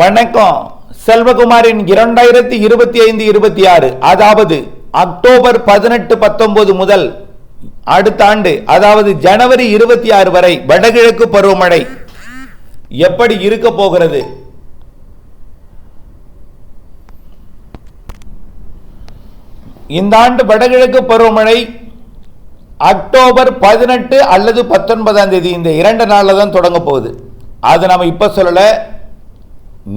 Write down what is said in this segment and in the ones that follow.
வணக்கம். செல்வகுமாரின் இரண்டாயிரத்தி இருபத்தி ஐந்து இருபத்தி ஆறு அதாவது அக்டோபர் பதினெட்டு பத்தொன்பது முதல் அடுத்த ஆண்டு அதாவது ஜனவரி இருபத்தி ஆறு வரை வடகிழக்கு பருவமழை எப்படி இருக்க போகிறது? இந்த ஆண்டு வடகிழக்கு பருவமழை அக்டோபர் பதினெட்டு அல்லது பத்தொன்பதாம் தேதி இந்த இரண்டு நாளில் தான் தொடங்க போகுது. அது நம்ம இப்போ சொல்லலை.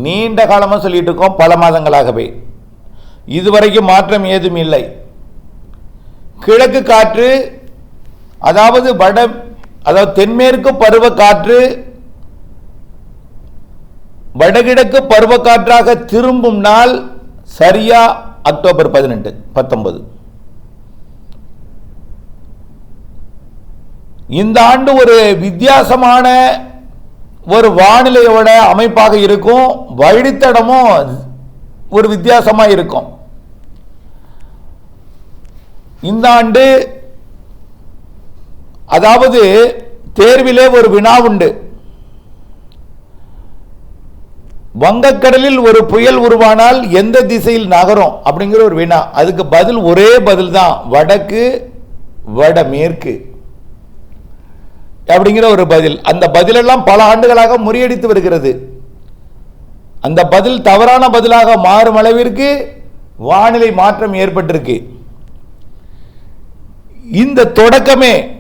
நீண்ட காலமாக சொல்லிட்டு இருக்கோம் பல மாதங்களாகவே. இதுவரைக்கும் மாற்றம் ஏதும் இல்லை. கிழக்கு காற்று அதாவது வட அதாவது தென்மேற்கு பருவ காற்று வடகிழக்கு பருவக்காற்றாக திரும்பும் நாள் சரியா அக்டோபர் பதினெட்டு பத்தொன்பது. இந்த ஆண்டு ஒரு வித்தியாசமான ஒரு வானிலையோட அமைப்பாக இருக்கும் வழித்தடமும் ஒரு வித்தியாசமாக இருக்கும். இந்த ஆண்டு அதாவது தேர்விலே ஒரு வினா உண்டு. வங்கக்கடலில் ஒரு புயல் உருவானால் எந்த திசையில் நகரும் அப்படிங்கிற ஒரு வினா. அதுக்கு பதில் ஒரே பதில் தான் வடக்கு வடமேற்கு. அப்படிங்கிற ஒரு பதில். அந்த பதிலெல்லாம் பல ஆண்டுகளாக முறியடித்து வருகிறது. அந்த பதில் தவறான பதிலாக மாறும் அளவிற்கு வானிலை மாற்றம் ஏற்பட்டிருக்கு. இந்த தொடக்கமே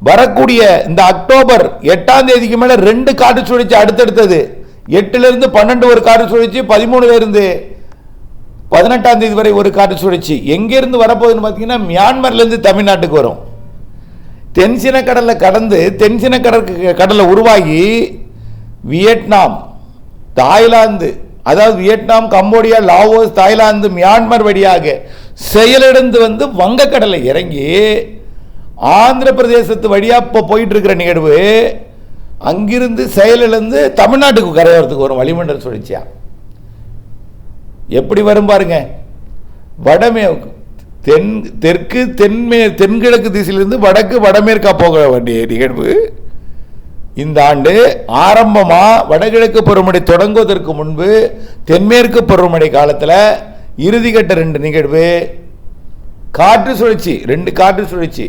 வரக்கூடிய இந்த அக்டோபர் எட்டாம் தேதிக்கு மேல ரெண்டு காற்று சுழற்சி அடுத்தடுத்தது. எட்டுல இருந்து பன்னெண்டு ஒரு காற்று சுழற்சி பதிமூணுல இருந்து பதினெட்டாம் தேதி வரை ஒரு காற்று சுழற்சி. எங்கிருந்து வரப்போகுதுன்னு பார்த்தீங்கன்னா மியான்மர்ல இருந்து தமிழ்நாட்டுக்கு வரும். தென்சின கடலை கடந்து தென்சின கடற்கு கடலை உருவாகி வியட்நாம் தாய்லாந்து அதாவது Vietnam Cambodia Laos Thailand Myanmar வழியாக செயலிழந்து வந்து வங்கக்கடலை இறங்கி ஆந்திர பிரதேசத்து வழியாக இப்போ போயிட்டு இருக்கிற நிகழ்வு அங்கிருந்து செயலிழந்து தமிழ்நாட்டுக்கு கரையோரத்துக்கு வரும் வளிமண்டல் சுழற்சியா? எப்படி வரும் பாருங்க. வடமே தென் தெற்கு தென்மே தென்கிழக்கு திசையிலிருந்து வடக்கு வடமேற்கா போக வேண்டிய நிகழ்வு. இந்த ஆண்டு ஆரம்பமாக வடகிழக்கு பருவமழை தொடங்குவதற்கு முன்பு தென்மேற்கு பருவமழை காலத்தில் இறுதிக்கட்ட ரெண்டு நிகழ்வு. காற்று சுழற்சி ரெண்டு காற்று சுழற்சி.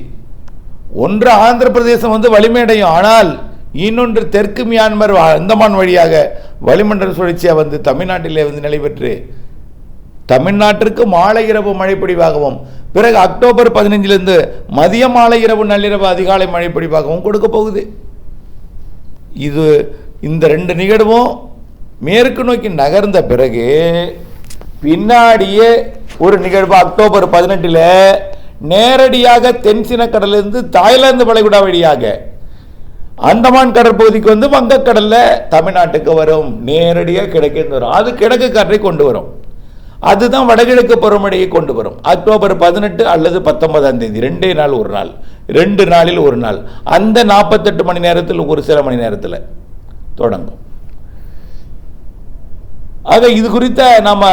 ஒன்று ஆந்திர பிரதேசம் வந்து வலிமையடையும் ஆனால் இன்னொன்று தெற்கு மியான்மர் அந்தமான் வழியாக வளிமண்டல சுழற்சியாக வந்து தமிழ்நாட்டிலே வந்து நடைபெற்று தமிழ்நாட்டிற்கு மாலை இரவு மழைப்பொழிவாகவும் பிறகு அக்டோபர் பதினஞ்சிலிருந்து மதிய மாலை இரவு நள்ளிரவு அதிகாலை மழைப்பொழிவாகவும் கொடுக்க போகுது. இது இந்த ரெண்டு நிகழ்வும் மேற்கு நோக்கி நகர்ந்த பிறகு பின்னாடியே ஒரு நிகழ்வு அக்டோபர் பதினெட்டில் நேரடியாக தென்சின கடலிலிருந்து தாய்லாந்து வளைகுடா வழியாக அந்தமான் கடற்பகுதிக்கு வந்து வங்கக்கடலில் தமிழ்நாட்டுக்கு வரும். நேரடியாக கிழக்கு வரும் அது கிழக்கு காற்றை கொண்டு வரும். அதுதான் வடகிழக்கு பருவமழையை கொண்டு வரும். அக்டோபர் பதினெட்டு அல்லது பத்தொன்பதாம் தேதி ரெண்டே நாள் ஒரு நாள். ரெண்டு நாளில் ஒரு நாள். அந்த நாற்பத்தெட்டு மணி நேரத்தில் ஒரு சில மணி நேரத்தில் தொடங்கும். ஆக இது குறித்த நம்ம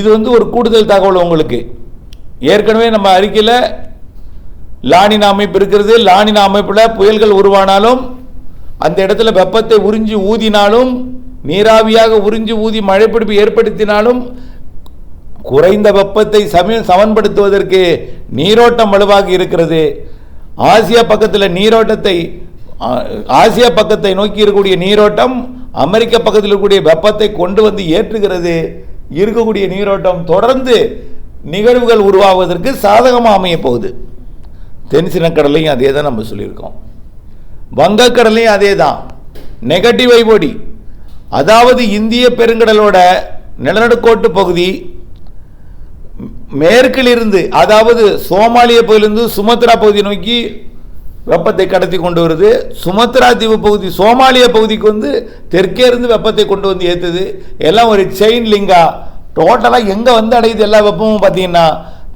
இது வந்து ஒரு கூடுதல் தகவல் உங்களுக்கு. ஏற்கனவே நம்ம அறிக்கையில் லானின அமைப்பு இருக்கிறது. லானின அமைப்பில் புயல்கள் உருவானாலும் அந்த இடத்துல வெப்பத்தை உறிஞ்சி ஊதினாலும் நீராவியாக உறிஞ்சி ஊதி மழைப்பிடிப்பு ஏற்படுத்தினாலும் குறைந்த வெப்பத்தை சம சமன்படுத்துவதற்கு நீரோட்டம் வலுவாக இருக்கிறது. ஆசியா பக்கத்தில் நீரோட்டத்தை ஆசிய ஆசியா பக்கத்தை நோக்கி இருக்கக்கூடிய நீரோட்டம் அமெரிக்க பக்கத்தில் இருக்கக்கூடிய வெப்பத்தை கொண்டு வந்து ஏற்றுகிறது. இருக்கக்கூடிய நீரோட்டம் தொடர்ந்து நிகழ்வுகள் உருவாவதற்கு சாதகமாக அமைய போகுது. தென்சினக்கடலையும் அதே தான் நம்ம சொல்லியிருக்கோம். வங்கக்கடலையும் அதே தான் நெகட்டிவ் ஐபோடி அதாவது இந்திய பெருங்கடலோட நிலநடுக்கோட்டு பகுதி மேற்கிலிருந்து அதாவது சோமாலிய பகுதியிலிருந்து சுமத்ரா பகுதியை நோக்கி வெப்பத்தை கடத்தி கொண்டு வருது. சுமத்ரா தீவு பகுதி சோமாலிய பகுதிக்கு வந்து தெற்கே இருந்து வெப்பத்தை கொண்டு வந்து ஏற்றுது எல்லாம் ஒரு செயின் லிங்கா டோட்டலாக எங்கே வந்து அடையுது எல்லா வெப்பமும் பார்த்தீங்கன்னா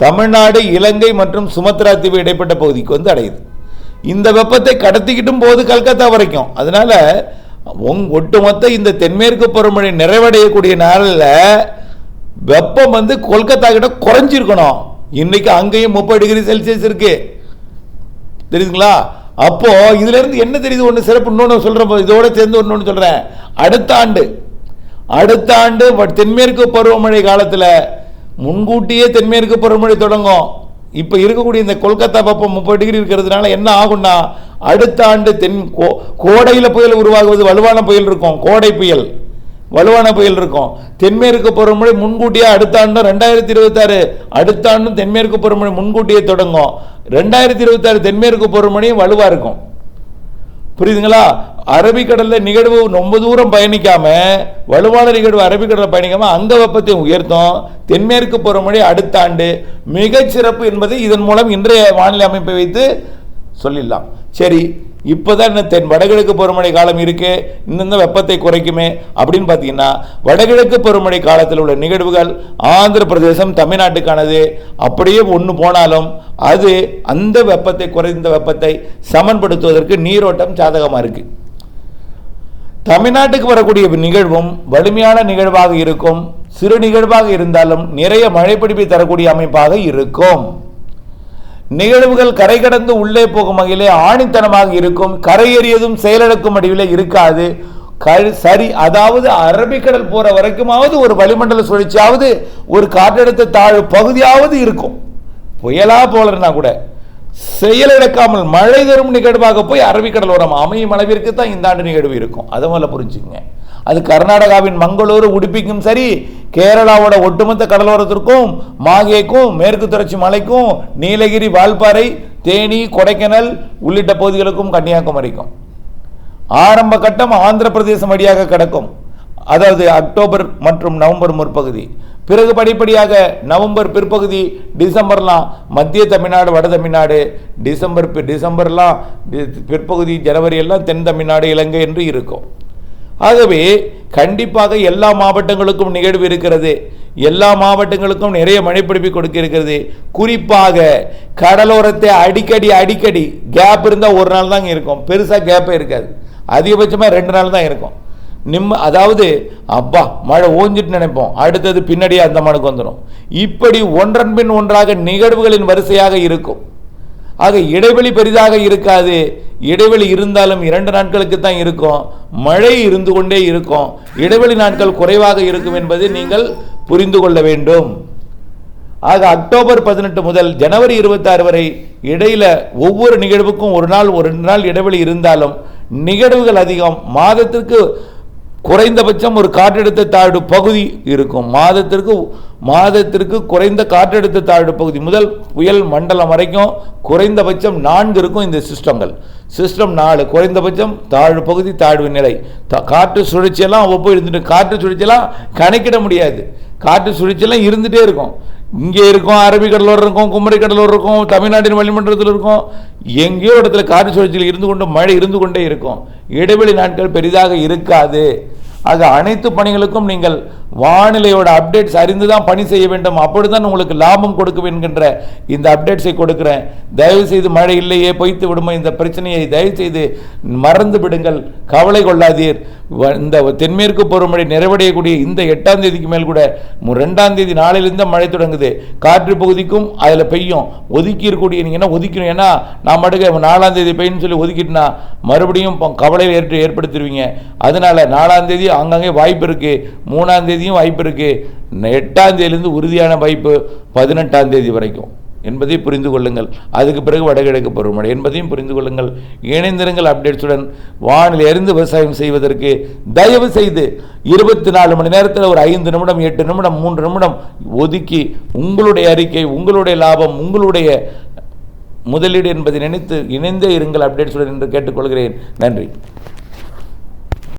தமிழ்நாடு இலங்கை மற்றும் சுமத்ரா தீவு இடைப்பட்ட பகுதிக்கு வந்து அடையுது. இந்த வெப்பத்தை கடத்திக்கிட்டும் போது கல்கத்தா வரைக்கும். அதனால் உங் ஒட்டுமொத்த இந்த தென்மேற்கு பருவமழை நிறைவடையக்கூடிய நாளில் வெப்பம் வந்து கொல்கத்தா கிட்ட குறைஞ்சிருக்கணும். இன்னைக்கு அங்கேயும் முப்பது டிகிரி செல்சியஸ் இருக்கு. தெரியுதுங்களா? அப்போ இதுல இருந்து என்ன தெரியுது? ஒன்று சிறப்பு இன்னொன்று சொல்றேன். இதோட சேர்ந்து ஒன்று சொல்றேன். அடுத்த ஆண்டு அடுத்த ஆண்டு வ- தென்மேற்கு பருவமழை காலத்தில் முன்கூட்டியே தென்மேற்கு பருவமழை தொடங்கும். இப்போ இருக்கக்கூடிய இந்த கொல்கத்தா வெப்பம் முப்பது டிகிரி இருக்கிறதுனால என்ன ஆகும்னா அடுத்த ஆண்டு தென் கோ கோடையில் புயல் உருவாகுவது வலுவான புயல் இருக்கும். கோடை புயல். வலுவான புயல் இருக்கும். தென்மேற்கு பருவமழை முன்கூட்டியே அடுத்த ஆண்டும் ரெண்டாயிரத்தி இருபத்தாறு அடுத்த ஆண்டும் தென்மேற்கு பருவமழை முன்கூட்டியே தொடங்கும். ரெண்டாயிரத்தி இருபத்தாறு தென்மேற்கு பருவமழையும் வலுவாக இருக்கும். புரியுதுங்களா? அரபிக்கடலில் நிகழ்வு ரொம்ப தூரம் பயணிக்காம வலுவான நிகழ்வு அரபிக்கடலில் பயணிக்காம அந்த வெப்பத்தை உயர்த்தும். தென்மேற்கு பருவமழை அடுத்த ஆண்டு மிகச்சிறப்பு என்பதை இதன் மூலம் இன்றைய வானிலை அமைப்பை வைத்து சொல்லிடலாம். சரி இப்போதான் இன்னும் தென் வடகிழக்கு பருவமழை காலம் இருக்கு இன்னும் வெப்பத்தை குறைக்குமே. அப்படின்னு பார்த்தீங்கன்னா வடகிழக்கு பருவமழை காலத்தில் உள்ள நிகழ்வுகள் ஆந்திர பிரதேசம் தமிழ்நாட்டுக்கானது. அப்படியே ஒன்று போனாலும் அது அந்த வெப்பத்தை குறைந்த வெப்பத்தை சமன்படுத்துவதற்கு நீரோட்டம் சாதகமாக இருக்கு. தமிழ்நாட்டுக்கு வரக்கூடிய நிகழ்வும் வலிமையான நிகழ்வாக இருக்கும். சிறு நிகழ்வாக இருந்தாலும் நிறைய மழைப்பிடிப்பை தரக்கூடிய அமைப்பாக இருக்கும். நிகழ்வுகள் கரை கடந்து உள்ளே போகும் வகையிலே ஆணித்தனமாக இருக்கும் கரையேறியதும் செயலிழக்கும் அடிவிலே இருக்காது. க- சரி அதாவது அரபிக்கடல் போற வரைக்குமாவது ஒரு வளிமண்டல சுழற்சியாவது ஒரு காற்றழுத்த தாழ்வு பகுதியாவது இருக்கும். புயலா போலன்னா கூட செயலிழக்காமல் மழை தரும் நிகழ்வாக போய் அரபிக்கடல் ஓரம் அமையும் அளவிற்கு தான் இந்த ஆண்டு நிகழ்வு இருக்கும். அதை முதல்ல புரிஞ்சுக்கங்க. அது கர்நாடகாவின் மங்களூரு உடுப்பிக்கும் சரி கேரளாவோட ஒட்டுமொத்த கடலோரத்திற்கும் மாகேக்கும் மேற்கு தொடர்ச்சி மலைக்கும் நீலகிரி வால்பாறை தேனி கொடைக்கானல் உள்ளிட்ட பகுதிகளுக்கும் கன்னியாகுமரிக்கும். ஆரம்ப கட்டம் ஆந்திர பிரதேசம் வழியாக கிடக்கும். அதாவது அக்டோபர் மற்றும் நவம்பர் முற்பகுதி. பிறகு படிப்படியாக நவம்பர் பிற்பகுதி டிசம்பர்லாம் மத்திய தமிழ்நாடு வட தமிழ்நாடு டிசம்பர் டிசம்பர்லாம் பிற்பகுதி ஜனவரி எல்லாம் தென் தமிழ்நாடு இலங்கை என்று இருக்கும். ஆகவே கண்டிப்பாக எல்லா மாவட்டங்களுக்கும் நிகழ்வு இருக்கிறது. எல்லா மாவட்டங்களுக்கும் நிறைய மழைப்பிடிப்பு கொடுக்க இருக்கிறது குறிப்பாக கடலோரத்தை அடிக்கடி அடிக்கடி கேப் இருந்தால் ஒரு நாள் தாங்க இருக்கும். பெருசாக கேப்பே இருக்காது. அதிகபட்சமாக ரெண்டு நாள் தான் இருக்கும். நிம்ம அதாவது அப்பா மழை ஓஞ்சிட்டு நினைப்போம். அடுத்தது பின்னாடியே அந்த மனுக்கு வந்துடும் இப்படி ஒன்றன் பின் ஒன்றாக நிகழ்வுகளின் வரிசையாக இருக்கும். ஆக இடைவெளி பெரிதாக இருக்காது. இடைவெளி இருந்தாலும் இரண்டு நாட்களுக்கு தான் இருக்கும். மழை இருந்து கொண்டே இருக்கும். இடைவெளி நாட்கள் குறைவாக இருக்கும் என்பதை நீங்கள் புரிந்து கொள்ள வேண்டும். ஆக அக்டோபர் பதினெட்டு முதல் ஜனவரி இருபத்தாறு வரை இடையில ஒவ்வொரு நிகழ்வுக்கும் ஒரு நாள் ஒரு ரெண்டு நாள் இடைவெளி இருந்தாலும் நிகழ்வுகள் அதிகம். மாதத்திற்கு குறைந்தபட்சம் ஒரு காற்றழுத்த தாழ்வு பகுதி இருக்கும். மாதத்திற்கு மாதத்திற்கு குறைந்த காற்றழுத்த தாழ்வு பகுதி முதல் புயல் மண்டலம் வரைக்கும் குறைந்தபட்சம் நான்கு இருக்கும் இந்த சிஸ்டங்கள். சிஸ்டம் நாலு குறைந்தபட்சம் தாழ்வு பகுதி தாழ்வு நிலை. காற்று சுழற்சியெல்லாம் ஒவ்வொரு இருந்துட்டு காற்று சுழற்சியெல்லாம் கணக்கிட முடியாது. காற்று சுழற்சியெல்லாம் இருந்துகிட்டே இருக்கும். இங்கே இருக்கும் அரபிக்கடலோடு இருக்கும் குமரி இருக்கும் தமிழ்நாட்டின் வளிமண்டலத்தில் இருக்கும். எங்கேயோ இடத்துல காற்று சுழற்சியில் இருந்து கொண்டு மழை இருந்து கொண்டே இருக்கும். இடைவெளி நாட்கள் பெரிதாக இருக்காது. ஆக அனைத்து பணிகளுக்கும் நீங்கள் வானிலையோட அப்டேட்ஸ் அறிந்து தான் பணி செய்ய வேண்டும். அப்பொழுதுதான் உங்களுக்கு லாபம் கொடுக்கும் என்கின்ற இந்த அப்டேட்ஸை கொடுக்குறேன். தயவு செய்து மழை இல்லையே பொய்த்து விடுமோ இந்த பிரச்சனையை தயவு செய்து மறந்து விடுங்கள். கவலை கொள்ளாதீர். வ- இந்த தென்மேற்கு பருவமழை நிறைவடையக்கூடிய இந்த எட்டாம் தேதிக்கு மேல் கூட ரெண்டாம் தேதி நாளிலிருந்து மழை தொடங்குது. காற்று பகுதிக்கும் அதில் பெய்யும். ஒதுக்கி இருக்கக்கூடிய நீங்கள் என்ன ஒதுக்கணும்? ஏன்னா நான் மட்டுக்கு நாலாம் தேதி பெய்யும்னு சொல்லி ஒதுக்கிட்டுனா மறுபடியும் இப்போ கவலை ஏற்படுத்திடுவீங்க அதனால நாலாம் தேதி அங்கங்கே வாய்ப்பு இருக்கு. மூணாம் தேதியும் வாய்ப்பு இருக்கு. எட்டாம் தேதியிலேருந்து உறுதியான வாய்ப்பு பதினெட்டாம் தேதி வரைக்கும். என்பதை புரிந்து கொள்ளுங்கள். அதுக்கு பிறகு வடகிழக்கு பருவமழை என்பதையும் புரிந்து கொள்ளுங்கள். இணைந்திருங்கள் அப்டேட்ஸுடன். வானிலை அறிந்து விவசாயம் செய்வதற்கு தயவு செய்து இருபத்தி நாலு மணி நேரத்தில் ஒரு ஐந்து நிமிடம் எட்டு நிமிடம் மூன்று நிமிடம் ஒதுக்கி உங்களுடைய அறிக்கை உங்களுடைய லாபம் உங்களுடைய முதலீடு என்பதை நினைத்து இணைந்தே இருங்கள் அப்டேட்ஸுடன் என்று கேட்டுக்கொள்கிறேன். நன்றி.